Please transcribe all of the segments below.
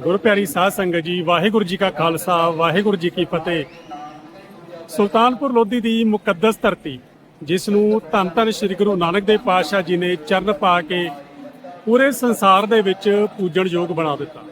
ਗੁਰਪਿਆਰੀ ਸਾਧ ਸੰਗਤ ਜੀ, ਵਾਹਿਗੁਰੂ ਜੀ ਕਾ ਖਾਲਸਾ, ਵਾਹਿਗੁਰੂ ਜੀ ਕੀ ਫਤਿਹ। ਸੁਲਤਾਨਪੁਰ ਲੋਧੀ ਦੀ ਮੁਕੱਦਸ ਧਰਤੀ, ਜਿਸ ਨੂੰ ਧੰਨ ਧੰਨ ਸ੍ਰੀ ਗੁਰੂ ਨਾਨਕ ਦੇਵ ਪਾਤਸ਼ਾਹ ਜੀ ਨੇ ਚਰਨ ਪਾ ਕੇ ਪੂਰੇ ਸੰਸਾਰ ਦੇ ਵਿੱਚ ਪੂਜਣ ਯੋਗ ਬਣਾ ਦਿੱਤਾ।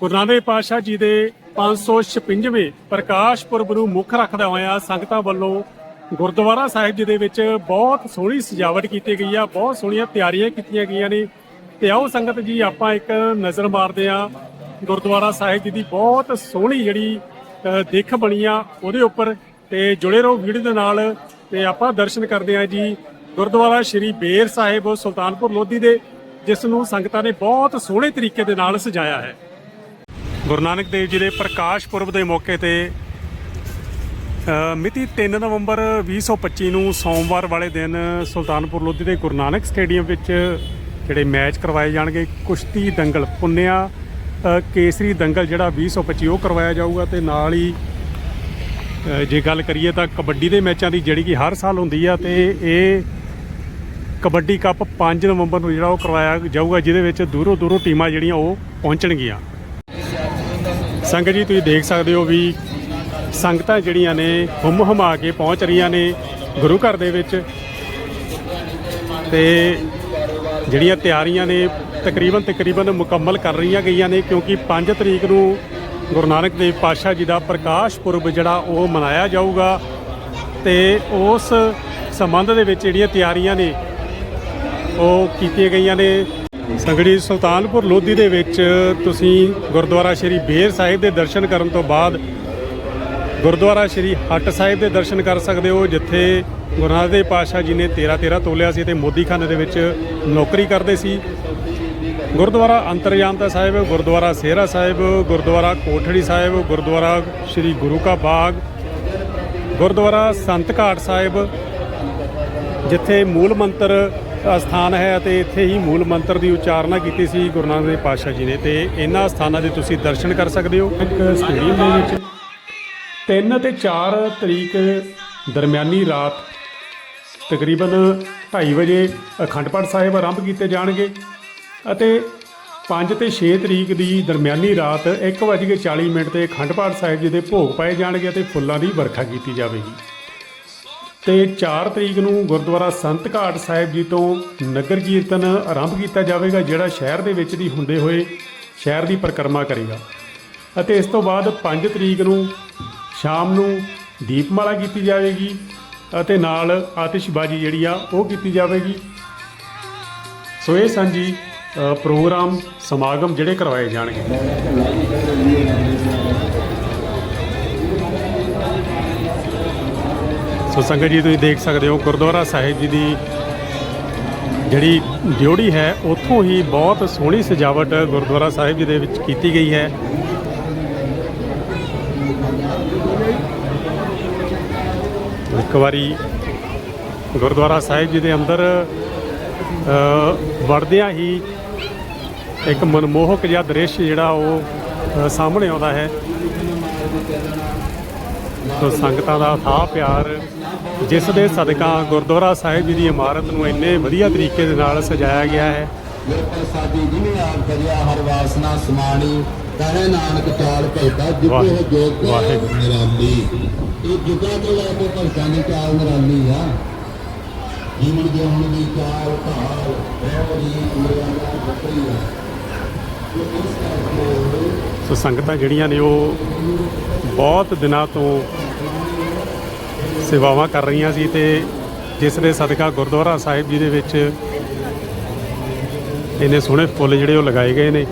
ਗੁਰੂ ਨਾਨਕ ਦੇਵ ਪਾਤਸ਼ਾਹ ਜੀ ਦੇ 556ਵੇਂ ਪ੍ਰਕਾਸ਼ ਪੁਰਬ ਨੂੰ ਮੁੱਖ ਰੱਖਦਾ ਹੋਇਆ ਸੰਗਤਾਂ ਵੱਲੋਂ ਗੁਰਦੁਆਰਾ ਸਾਹਿਬ ਜੀ ਦੇ ਵਿੱਚ ਬਹੁਤ ਸੋਹਣੀ ਸਜਾਵਟ ਕੀਤੀ ਗਈ ਆ, ਬਹੁਤ ਸੋਹਣੀਆਂ ਤਿਆਰੀਆਂ ਕੀਤੀਆਂ ਗਈਆਂ ਨੇ। ਤੇ ਆਓ ਸੰਗਤ ਜੀ ਆਪਾਂ ਇੱਕ ਨਜ਼ਰ ਮਾਰਦੇ ਆ ਗੁਰਦੁਆਰਾ ਸਾਹਿਬ ਜੀ ਦੀ ਬਹੁਤ ਸੋਹਣੀ ਜਿਹੜੀ ਅ, ਦਿੱਖ ਬਣੀ ਆ ਉਹਦੇ ਉੱਪਰ ਤੇ ਜੁੜੇ ਰਹੋ ਵੀਡੀਓ ਦੇ ਨਾਲ ਤੇ ਆਪਾਂ ਦਰਸ਼ਨ ਕਰਦੇ ਆ ਜੀ। ਗੁਰਦੁਆਰਾ ਸ਼੍ਰੀ ਬੇਰ ਸਾਹਿਬ ਸੁਲਤਾਨਪੁਰ ਲੋਧੀ ਦੇ ਜਿਸ ਨੂੰ ਸੰਗਤਾਂ ਨੇ ਬਹੁਤ ਸੋਹਣੇ ਤਰੀਕੇ ਦੇ ਨਾਲ ਸਜਾਇਆ ਹੈ। ਗੁਰੂ ਨਾਨਕ ਦੇਵ ਜੀ ਦੇ ਪ੍ਰਕਾਸ਼ ਪੁਰਬ ਦੇ ਮੌਕੇ ਤੇ ਮਿਤੀ 3 ਨਵੰਬਰ 2025 ਨੂੰ ਸੋਮਵਾਰ ਵਾਲੇ ਦਿਨ ਸੁਲਤਾਨਪੁਰ ਲੋਧੀ ਦੇ ਗੁਰੂ ਨਾਨਕ ਸਟੇਡੀਅਮ ਵਿੱਚ ਜਿਹੜੇ ਮੈਚ ਕਰਵਾਏ ਜਾਣਗੇ, ਕੁਸ਼ਤੀ ਦੰਗਲ, ਪੁੰਨਿਆ ਕੇਸਰੀ ਦੰਗਲ ਜਿਹੜਾ 2025 ਉਹ ਕਰਵਾਇਆ ਜਾਊਗਾ ਤੇ ਨਾਲ ਹੀ ਜੇ ਗੱਲ ਕਰੀਏ ਤਾਂ ਕਬੱਡੀ ਦੇ ਮੈਚਾਂ ਦੀ ਜਿਹੜੀ ਕਿ ਹਰ ਸਾਲ ਹੁੰਦੀ ਆ ਤੇ ਇਹ ਕਬੱਡੀ ਕੱਪ 5 ਨਵੰਬਰ ਨੂੰ ਜਿਹੜਾ ਉਹ ਕਰਵਾਇਆ ਜਾਊਗਾ, ਜਿਹਦੇ ਵਿੱਚ ਦੂਰੋਂ ਦੂਰੋਂ ਟੀਮਾਂ ਜਿਹੜੀਆਂ ਉਹ ਪਹੁੰਚਣਗੀਆਂ। ਸੰਗਤ ਜੀ, ਤੁਸੀਂ ਦੇਖ ਸਕਦੇ ਹੋ ਵੀ ਸੰਗਤਾਂ ਜਿਹੜੀਆਂ ਨੇ ਹੁਮ ਹਮਾ ਕੇ ਪਹੁੰਚ ਰਹੀਆਂ ਨੇ ਗੁਰੂ ਘਰ ਦੇ ਵਿੱਚ ਤੇ ਜਿਹੜੀਆਂ ਤਿਆਰੀਆਂ ਨੇ ਤਕਰੀਬਨ ਤਕਰੀਬਨ ਮੁਕੰਮਲ ਕਰ ਰਹੀਆਂ ਗਈਆਂ ਨੇ, ਕਿਉਂਕਿ 5 ਤਰੀਕ ਨੂੰ ਗੁਰੂ ਨਾਨਕ ਦੇਵ ਪਾਤਸ਼ਾਹ ਜੀ ਦਾ ਪ੍ਰਕਾਸ਼ ਪੁਰਬ ਜਿਹੜਾ ਉਹ ਮਨਾਇਆ ਜਾਊਗਾ ਤੇ ਉਸ ਸੰਬੰਧ ਦੇ ਵਿੱਚ ਜਿਹੜੀਆਂ ਤਿਆਰੀਆਂ ਨੇ, ਉਹ ਕੀਤੀਆਂ ਗਈਆਂ ਨੇ। ਸੰਗੜੀ ਸੁਲਤਾਨਪੁਰ ਲੋਧੀ ਦੇ ਵਿੱਚ ਤੁਸੀਂ ਗੁਰਦੁਆਰਾ ਸ਼੍ਰੀ ਬੇਰ ਸਾਹਿਬ ਦੇ ਦਰਸ਼ਨ ਕਰਨ ਤੋਂ ਬਾਅਦ ਗੁਰਦੁਆਰਾ ਸ਼੍ਰੀ ਹੱਟ ਸਾਹਿਬ ਦੇ ਦਰਸ਼ਨ ਕਰ ਸਕਦੇ ਹੋ, ਜਿੱਥੇ ਗੁਰੂ ਨਾਨਕ ਦੇਵ ਪਾਤਸ਼ਾਹ ਜੀ ਨੇ 13 13 ਤੋਲਿਆ ਸੀ ਤੇ ਮੋਦੀਖਾਨੇ ਦੇ ਵਿੱਚ ਨੌਕਰੀ ਕਰਦੇ ਸੀ। ਗੁਰਦੁਆਰਾ ਅੰਤਰਜਾਮਤਾ ਸਾਹਿਬ, ਗੁਰਦੁਆਰਾ ਸੇਹਰਾ ਸਾਹਿਬ, ਗੁਰਦੁਆਰਾ ਕੋਠੜੀ ਸਾਹਿਬ, ਗੁਰਦੁਆਰਾ ਸ਼੍ਰੀ ਗੁਰੂ ਕਾ ਬਾਗ, ਗੁਰਦੁਆਰਾ ਸੰਤ ਘਾਟ ਸਾਹਿਬ, ਜਿੱਥੇ ਮੂਲ ਮੰਤਰ ਅਸਥਾਨ ਹੈ ਅਤੇ ਇੱਥੇ ਹੀ ਮੂਲ ਮੰਤਰ ਦੀ ਉਚਾਰਨਾ ਕੀਤੀ ਸੀ ਗੁਰੂ ਨਾਨਕ ਦੇਵ ਪਾਤਸ਼ਾਹ ਜੀ ਨੇ ਤੇ ਇਹਨਾਂ ਸਥਾਨਾਂ ਦੇ ਤੁਸੀਂ ਦਰਸ਼ਨ ਕਰ ਸਕਦੇ ਹੋ। ਇੱਕ ਸਟੇਡੀਅਮ ਦੇ ਵਿੱਚ 3 ਤੇ 4 ਤਰੀਕ ਦਰਮਿਆਨੀ ਰਾਤ ਤਕਰੀਬਨ 2:30 ਵਜੇ ਅਖੰਡ ਪਾਠ ਸਾਹਿਬ ਆਰੰਭ ਕੀਤੇ ਜਾਣਗੇ ਅਤੇ 5 ਤੇ 6 ਤਰੀਕ ਦੀ ਦਰਮਿਆਨੀ ਰਾਤ 1:40 ਮਿੰਟ ਤੇ ਅਖੰਡ ਪਾਠ ਸਾਹਿਬ ਜੀ ਦੇ ਭੋਗ ਪਾਏ ਜਾਣਗੇ ਅਤੇ ਫੁੱਲਾਂ ਦੀ ਵਰਖਾ ਕੀਤੀ ਜਾਵੇਗੀ। ਤੇ 4 ਤਰੀਕ ਨੂੰ ਗੁਰਦੁਆਰਾ ਸੰਤ ਘਾਟ ਸਾਹਿਬ ਜੀ ਤੋਂ ਨਗਰ ਕੀਰਤਨ ਆਰੰਭ ਕੀਤਾ ਜਾਵੇਗਾ, ਜਿਹੜਾ ਸ਼ਹਿਰ ਦੇ ਵਿੱਚ ਦੀ ਹੁੰਦੇ ਹੋਏ ਸ਼ਹਿਰ ਦੀ ਪਰਿਕਰਮਾ ਕਰੇਗਾ। ਅਤੇ ਇਸ ਤੋਂ ਬਾਅਦ 5 ਤਰੀਕ ਨੂੰ ਸ਼ਾਮ ਨੂੰ ਦੀਪਮਾਲਾ ਕੀਤੀ ਜਾਵੇਗੀ ਅਤੇ ਨਾਲ ਆਤਿਸ਼ਬਾਜ਼ੀ ਜਿਹੜੀ ਆ ਉਹ ਕੀਤੀ ਜਾਵੇਗੀ। ਸੋ ਇਹ ਸਨ ਜੀ ਪ੍ਰੋਗਰਾਮ ਸਮਾਗਮ ਜਿਹੜੇ ਕਰਵਾਏ ਜਾਣਗੇ। ਸੋ ਸੰਗਤ ਜੀ, ਤੁਸੀਂ ਦੇਖ ਸਕਦੇ ਹੋ ਗੁਰਦੁਆਰਾ ਸਾਹਿਬ ਜੀ ਦੀ ਜਿਹੜੀ ਡਿਉੜੀ ਹੈ, ਉੱਥੋਂ ਹੀ ਬਹੁਤ ਸੋਹਣੀ ਸਜਾਵਟ ਗੁਰਦੁਆਰਾ ਸਾਹਿਬ ਜੀ ਦੇ ਵਿੱਚ ਕੀਤੀ ਗਈ ਹੈ। ਇੱਕ ਵਾਰੀ ਗੁਰਦੁਆਰਾ ਸਾਹਿਬ ਜੀ ਦੇ ਅੰਦਰ ਵੜਦਿਆਂ ਹੀ ਇੱਕ ਮਨਮੋਹਕ ਜਿਹਾ ਦ੍ਰਿਸ਼ ਜਿਹੜਾ ਉਹ ਸਾਹਮਣੇ ਆਉਂਦਾ ਹੈ। ਸੋ ਸੰਗਤਾਂ ਦਾ ਥਾਂ ਪਿਆਰ ਜਿਸ ਦੇ ਸਦਕਾ ਗੁਰਦੁਆਰਾ ਸਾਹਿਬ ਜੀ ਦੀ ਇਮਾਰਤ ਨੂੰ ਇੰਨੇ ਵਧੀਆ ਤਰੀਕੇ ਦੇ ਨਾਲ ਸਜਾਇਆ ਗਿਆ ਹੈ। ਪ੍ਰਸਾਦੀ ਜਿਨੇ ਆਪ ਕਰਿਆ ਹਰ ਵਾਸਨਾ ਸਮਾਣੀ ਕਹੇ ਨਾਨਕ ਚਾਲ ਭਗਤਾ ਜਿੱਤੇ ਵਾਹਿ- ਹੈ ਜੋਤ ਵਾਹਿਗੁਰੂ। ਇਹ ਜੁਗਾ ਤੋਂ ਲੈ ਕੇ ਭਗਤਾਂ ਦੀ ਚਾਲ ਨਿਰਾਲੀ ਆ। ਜੀਵਨ ਜਿਉਣ ਦੀ ਚਾਲ ਢਾਲ ਬਹੁਤ ਹੀ ਮਰਿਆਦਾ ਵੱਖਰੀ ਆ। ਸੋ ਸੰਗਤਾਂ ਜਿਹੜੀਆਂ ਨੇ ਉਹ ਬਹੁਤ ਦਿਨਾਂ ਤੋਂ ਸੇਵਾਵਾਂ ਕਰ ਰਹੀਆਂ ਸੀ ਤੇ ਜਿਸ ਦੇ ਸਦਕਾ ਗੁਰਦੁਆਰਾ ਸਾਹਿਬ ਜੀ ਦੇ ਵਿੱਚ ਇਹਨੇ ਸੋਹਣੇ ਫੁੱਲ ਜਿਹੜੇ ਉਹ ਲਗਾਏ ਗਏ ਨੇ।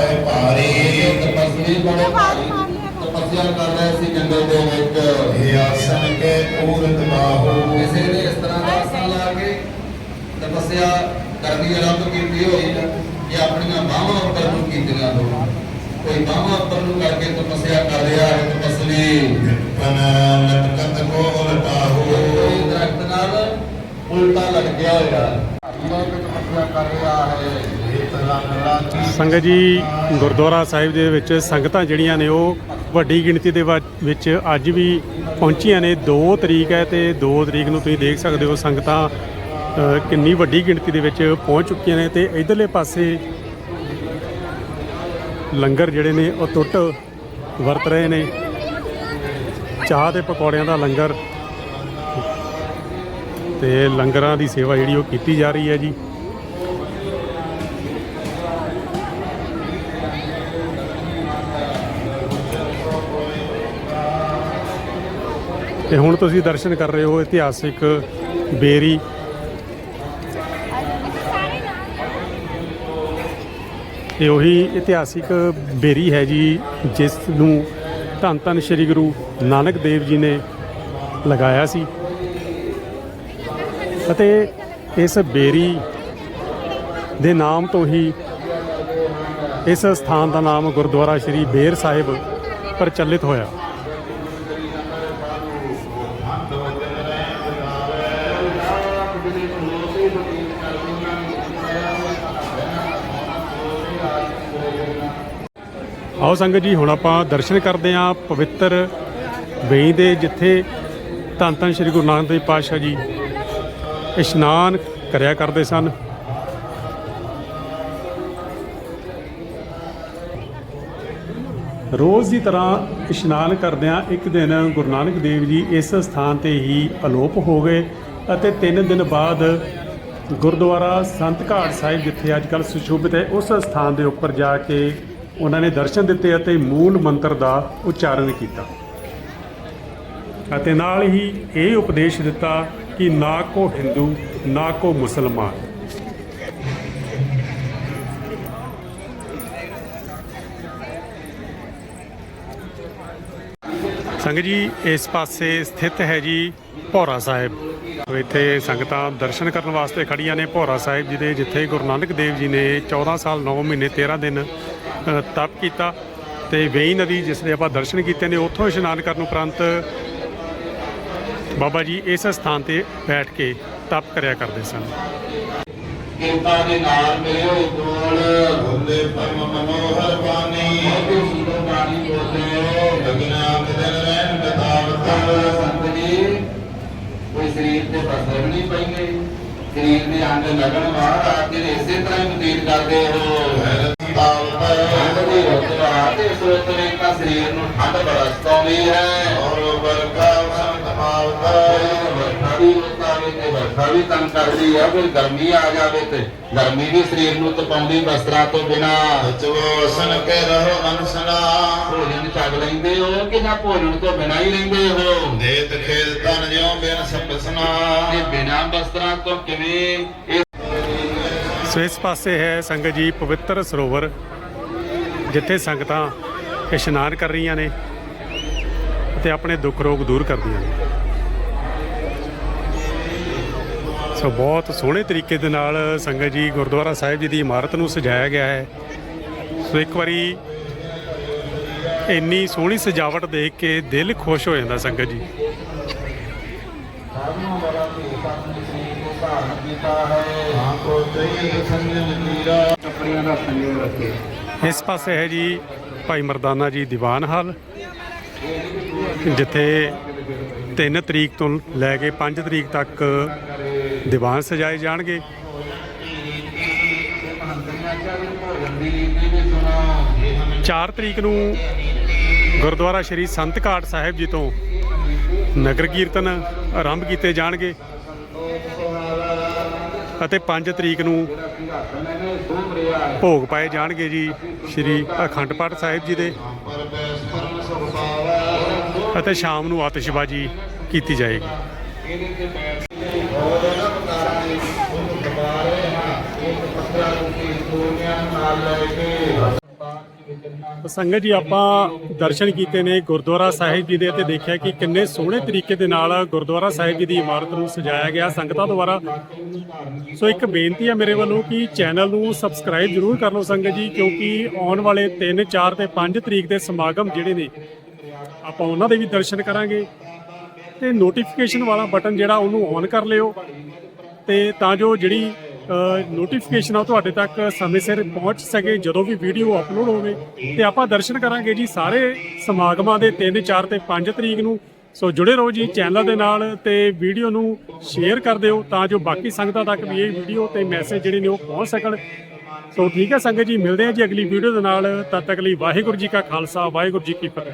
ਹੈ ਭਾਰੇ ਤਪਸਵੀ ਬੜੇ ਭਾਰੀ ਤਪੱਸਿਆ ਕਰ ਰਹੇ ਸੀ ਜੰਗਲ ਦੇ ਵਿੱਚ। ਇਹ ਆਸਨ ਕੇ ਪੂਰਤ ਬਾਹੂ ਕਿਸੇ ਨੇ ਇਸ ਤਰ੍ਹਾਂ ਦਾ ਆਸਨ ਲਾ ਕੇ ਤਪੱਸਿਆ ਕਰਨੀ ਆਰੰਭ ਕੀਤੀ ਹੋਈ ਹੈ ਇਹ ਆਪਣੀਆਂ ਬਾਹਾਂ ਉੱਪਰ ਨੂੰ ਕੀਤੀਆਂ ਹੋਣ ਕੋਈ ਬਾਹਾਂ ਉੱਪਰ ਨੂੰ ਕਰਕੇ ਤਪੱਸਿਆ ਕਰ ਰਿਹਾ ਹੈ ਤਪਸਲੀ ਤਨ ਲਟਕਤ ਕੋ ਉਲਟਾਹੋ ਕੋਈ ਦਰਖਤ ਨਾਲ ਉਲਟਾ ਲਟਕਿਆ ਹੋਇਆ। ਤਪੱਸਿਆ ਕਰ ਰਿਹਾ ਹੈ। ਸੰਗਤ ਜੀ, ਗੁਰਦੁਆਰਾ ਸਾਹਿਬ ਦੇ ਵਿੱਚ ਸੰਗਤਾਂ ਜਿਹੜੀਆਂ ਨੇ ਉਹ ਵੱਡੀ ਗਿਣਤੀ ਦੇ ਵਾ- ਵਿੱਚ ਅੱਜ ਵੀ ਪਹੁੰਚੀਆਂ ਨੇ। 2 ਤਰੀਕ ਹੈ ਤੇ 2 ਤਰੀਕ ਨੂੰ ਤੁਸੀਂ ਦੇਖ ਸਕਦੇ ਹੋ ਸੰਗਤਾਂ ਕਿੰਨੀ ਵੱਡੀ ਗਿਣਤੀ ਦੇ ਵਿੱਚ ਪਹੁੰਚ ਚੁੱਕੀਆਂ ਨੇ ਤੇ ਇਧਰਲੇ ਪਾਸੇ ਲੰਗਰ ਜਿਹੜੇ ਨੇ ਉਹ ਟੁੱਟ ਵਰਤ ਰਹੇ ਨੇ। ਚਾਹ ਤੇ ਪਕੌੜਿਆਂ ਦਾ ਲੰਗਰ ਤੇ ਲੰਗਰਾਂ ਦੀ ਸੇਵਾ ਜਿਹੜੀ ਉਹ ਕੀਤੀ ਜਾ ਰਹੀ ਹੈ ਜੀ। ਤੇ ਹੁਣ ਤੁਸੀਂ ਦਰਸ਼ਨ ਕਰ ਰਹੇ ਹੋ ਇਤਿਹਾਸਿਕ ਬੇਰੀ। ਤੇ ਉਹੀ ਇਤਿਹਾਸਿਕ ਬੇਰੀ ਹੈ ਜੀ, ਜਿਸ ਨੂੰ ਧੰਨ ਧੰਨ ਸ੍ਰੀ ਗੁਰੂ ਨਾਨਕ ਦੇਵ ਜੀ ਨੇ ਲਗਾਇਆ ਸੀ। ਅਤੇ ਇਸ ਬੇਰੀ ਦੇ ਨਾਮ ਤੋਂ ਹੀ ਇਸ ਸਥਾਨ ਦਾ ਨਾਮ ਗੁਰਦੁਆਰਾ ਸ੍ਰੀ ਬੇਰ ਸਾਹਿਬ ਪ੍ਰਚਲਿਤ ਹੋਇਆ। ਆਓ ਸੰਗਤ ਜੀ, ਹੁਣ ਆਪਾਂ ਦਰਸ਼ਨ ਕਰਦੇ ਹਾਂ ਪਵਿੱਤਰ ਬਈ ਦੇ, ਜਿੱਥੇ ਧੰਨ ਧੰਨ ਸ੍ਰੀ ਗੁਰੂ ਨਾਨਕ ਦੇਵ ਪਾਤਸ਼ਾਹ ਜੀ ਇਸ਼ਨਾਨ ਕਰਿਆ ਕਰਦੇ ਸਨ। ਰੋਜ਼ ਦੀ ਤਰ੍ਹਾਂ ਇਸ਼ਨਾਨ ਕਰਦਿਆਂ ਇੱਕ ਦਿਨ ਗੁਰੂ ਨਾਨਕ ਦੇਵ ਜੀ ਇਸ ਸਥਾਨ ਤੇ ਹੀ ਅਲੋਪ ਹੋ ਗਏ ਅਤੇ 3 ਦਿਨ ਬਾਅਦ ਗੁਰਦੁਆਰਾ ਸੰਤ ਘਾਟ ਸਾਹਿਬ, ਜਿੱਥੇ ਅੱਜ ਕੱਲ੍ਹ ਸੁਸ਼ੋਭਿਤ ਹੈ, ਉਸ ਸਥਾਨ ਦੇ ਉੱਪਰ ਜਾ ਕੇ ਉਹਨਾਂ ਨੇ ਦਰਸ਼ਨ ਦਿੱਤੇ ਅਤੇ ਮੂਲ ਮੰਤਰ ਦਾ ਉਚਾਰਨ ਕੀਤਾ। ਅਤੇ ਨਾਲ ਹੀ ਇਹ ਉਪਦੇਸ਼ ਦਿੱਤਾ ਕਿ ਨਾ ਕੋ ਹਿੰਦੂ, ਨਾ ਕੋ ਮੁਸਲਮਾਨ। ਸੰਗ ਜੀ, ਇਸ ਪਾਸੇ ਸਥਿਤ ਹੈ ਜੀ ਭੌਰਾ ਸਾਹਿਬ। ਇੱਥੇ ਸੰਗਤਾਂ ਦਰਸ਼ਨ ਕਰਨ ਵਾਸਤੇ ਖੜੀਆਂ ਨੇ। ਭੌਰਾ ਸਾਹਿਬ ਜੀ ਦੇ ਜਿੱਥੇ ਗੁਰੂ ਨਾਨਕ ਦੇਵ ਜੀ ਨੇ 14 ਸਾਲ 9 ਮਹੀਨੇ 13 ਦਿਨ ਤਪ ਕੀਤਾ ਤੇ ਵੇਈ ਨਦੀ ਜਿਸ ਦੇ ਆਪਾਂ ਦਰਸ਼ਨ ਕੀਤੇ ਨੇ, ਉੱਥੋਂ ਇਸ਼ਨਾਨ ਕਰਨ ਉਪਰੰਤ ਬਾਬਾ ਜੀ ਇਸ ਸਥਾਨ ਤੇ ਬੈਠ ਕੇ ਤਪ ਕਰਿਆ ਕਰਦੇ ਸਨ। ਕਿਰਪਾ ਦੇ ਨਾਲ ਮੇਰੇ ਕੋਲ ਬੋਲੇ ਪਰਮ ਮਨੋਹਰ ਬਾਣੀ। ਬਹੁਤੇ ਸੁੰਦਰ ਬਾਣੀ ਬੋਲਦੇ ਲਗਨਾ ਮਿਦਨ ਰਹਿਣ ਬਤਾਵਤ ਸੰਤ ਜੀ ਕੋਈ ਸਰੀਰ ਤੇ ਬਸਰ ਨਹੀਂ ਪੈਂਦੇ ਸਰੀਰ ਦੇ ਅੰਗ ਲੱਗਣ ਬਾਅਦ ਆ ਇਸੇ ਤਰ੍ਹਾਂ ਹੀ ਬਤੀਤ ਕਰਦੇ ਹੋ। ਤਾਵਤ ਠੰਡ ਦੀ ਰੁੱਤ ਆ ਤੇ ਇਸ ਰੁੱਤ ਵਿੱਚ ਤਾਂ ਸਰੀਰ ਨੂੰ ਠੰਡ ਬਰਸਤਾਉਂਦੀ ਹੈ। ਔਰ ਵਰਕਾ ਸੰਤ ਮਾਵਤ ਵਰਖਾ ਵੀ ਰੁੱਤ ਆਵੇ ਤੇ ਵਰਖਾ ਵੀ ਤੰਗ ਕਰਦੀ ਆ ਫਿਰ ਗਰਮੀ ਆ ਜਾਵੇ ਤੇ ਗਰਮੀ ਵੀ ਸਰੀਰ ਨੂੰ ਤਪਾਉਂਦੀ ਵਸਤਰਾਂ ਤੋਂ ਬਿਨਾ। ਸਚਵੋ ਸਨ ਕੇ ਰਹੋ ਅਨਸਨਾ ਭੋਜਨ ਛਕ ਲੈਂਦੇ ਹੋ ਕਿ ਜਾਂ ਭੋਜਨ ਤੋਂ ਬਿਨਾ ਹੀ ਰਹਿੰਦੇ ਹੋ? ਦੇਤ ਖੇਲ ਤਨ ਜਿਉ ਬਿਨ ਸਪਸਨਾ। ਤੇ ਬਿਨਾ ਵਸਤਰਾਂ ਤੋਂ ਕਿਵੇਂ ਸੋ ਇਸ ਪਾਸੇ ਹੈ ਸੰਗਤ ਜੀ ਪਵਿੱਤਰ ਸਰੋਵਰ, ਜਿੱਥੇ ਸੰਗਤਾਂ ਇਸ਼ਨਾਨ ਕਰ ਰਹੀਆਂ ਨੇ ਅਤੇ ਆਪਣੇ ਦੁੱਖ ਰੋਗ ਦੂਰ ਕਰਦੀਆਂ ਨੇ। ਸੋ ਬਹੁਤ ਸੋਹਣੇ ਤਰੀਕੇ ਦੇ ਨਾਲ ਸੰਗਤ ਜੀ ਗੁਰਦੁਆਰਾ ਸਾਹਿਬ ਜੀ ਦੀ ਇਮਾਰਤ ਨੂੰ ਸਜਾਇਆ ਗਿਆ ਹੈ। ਸੋ ਇੱਕ ਵਾਰੀ ਇੰਨੀ ਸੋਹਣੀ ਸਜਾਵਟ ਦੇਖ ਕੇ ਦਿਲ ਖੁਸ਼ ਹੋ ਜਾਂਦਾ ਸੰਗਤ ਜੀ। ਸਾਧੂਆਂ ਵਾਲਾ ਭੇਸ ਧਾਰਨ ਕੀਤਾ ਹੈ ਹਾਂ ਕੋ ਤਈ ਸੰਜਨ ਨੀਰਾ ਕੱਪੜਿਆਂ ਦਾ ਸੰਯੋਗ ਰੱਖੇ ਇਸ ਪਾਸੇ ਹੈ ਜੀ ਭਾਈ ਮਰਦਾਨਾ ਜੀ ਦੀਵਾਨ ਹਾਲ, ਜਿੱਥੇ 3 ਤਰੀਕ ਤੋਂ ਲੈ ਕੇ 5 ਤਰੀਕ ਤੱਕ ਦੀਵਾਨ ਸਜਾਏ ਜਾਣਗੇ। ਚਾਰ ਤਰੀਕ ਨੂੰ ਗੁਰਦੁਆਰਾ ਸ਼੍ਰੀ ਸੰਤ ਘਾਟ ਸਾਹਿਬ ਜੀ ਤੋਂ ਨਗਰ ਕੀਰਤਨ ਆਰੰਭ ਕੀਤੇ ਜਾਣਗੇ। ਅਤੇ 5 ਤਰੀਕ ਨੂੰ ਭੋਗ ਪਾਏ ਜਾਣਗੇ ਜੀ ਸ਼੍ਰੀ ਅਖੰਡ ਪਾਠ ਸਾਹਿਬ ਜੀ ਦੇ। ਅਤੇ ਸ਼ਾਮ ਨੂੰ ਆਤਿਸ਼ਬਾਜ਼ੀ ਕੀਤੀ ਜਾਏਗੀ। ਸੰਗਤ ਜੀ, ਆਪਾਂ ਦਰਸ਼ਨ ਕੀਤੇ ਨੇ ਗੁਰਦੁਆਰਾ ਸਾਹਿਬ ਜੀ ਦੇ ਤੇ ਦੇਖਿਆ ਕਿ ਕਿੰਨੇ ਸੋਹਣੇ ਤਰੀਕੇ ਦੇ ਨਾਲ ਗੁਰਦੁਆਰਾ ਸਾਹਿਬ ਜੀ ਦੀ ਇਮਾਰਤ ਨੂੰ ਸਜਾਇਆ ਗਿਆ ਸੰਗਤਾਂ ਦੁਆਰਾ। ਸੋ ਇੱਕ ਬੇਨਤੀ ਹੈ ਮੇਰੇ ਵੱਲੋਂ ਕਿ ਚੈਨਲ ਨੂੰ ਸਬਸਕ੍ਰਾਈਬ ਜ਼ਰੂਰ ਕਰ ਲਓ ਸੰਗਤ ਜੀ, ਕਿਉਂਕਿ ਆਉਣ ਵਾਲੇ 3 4 ਤੇ 5 ਤਰੀਕ ਦੇ ਸਮਾਗਮ ਜਿਹੜੇ ਨੇ, ਆਪਾਂ ਉਹਨਾਂ ਦੇ ਵੀ ਦਰਸ਼ਨ ਕਰਾਂਗੇ। ਤੇ ਨੋਟੀਫਿਕੇਸ਼ਨ ਵਾਲਾ ਬਟਨ ਜਿਹੜਾ ਉਹਨੂੰ ਔਨ ਕਰ ਲਿਓ। ਤੇ ਤਾਂ ਜੋ ਜਿਹੜੀ ਨੋਟੀਫਿਕੇਸ਼ਨਾਂ ਤੁਹਾਡੇ ਤੱਕ ਸਮੇਂ ਸਿਰ ਪਹੁੰਚ ਸਕੇ, ਜਦੋਂ ਵੀ ਵੀਡੀਓ ਅਪਲੋਡ ਹੋਵੇ, ਤੇ ਆਪਾਂ ਦਰਸ਼ਨ ਕਰਾਂਗੇ ਜੀ ਸਾਰੇ ਸਮਾਗਮਾਂ ਦੇ 3 4 ਤੇ 5 ਤਰੀਕ ਨੂੰ। ਸੋ ਜੁੜੇ ਰਹੋ ਜੀ ਚੈਨਲ ਦੇ ਨਾਲ ਤੇ ਵੀਡੀਓ ਨੂੰ ਸ਼ੇਅਰ ਕਰ ਦਿਓ ਤਾਂ ਜੋ ਬਾਕੀ ਸੰਗਤਾਂ ਤੱਕ ਵੀ ਇਹ ਵੀਡੀਓ ਤੇ ਮੈਸੇਜ ਜਿਹੜੇ ਨੇ ਉਹ ਪਹੁੰਚ ਸਕਣ। ਸੋ ਠੀਕ ਹੈ ਸੰਗਤ ਜੀ, ਮਿਲਦੇ ਹਾਂ ਜੀ ਅਗਲੀ ਵੀਡੀਓ ਦੇ ਨਾਲ। ਤਦ ਤੱਕ ਲਈ ਵਾਹਿਗੁਰੂ ਜੀ ਕਾ ਖਾਲਸਾ, ਵਾਹਿਗੁਰੂ ਜੀ ਕੀ ਫਤਿਹ।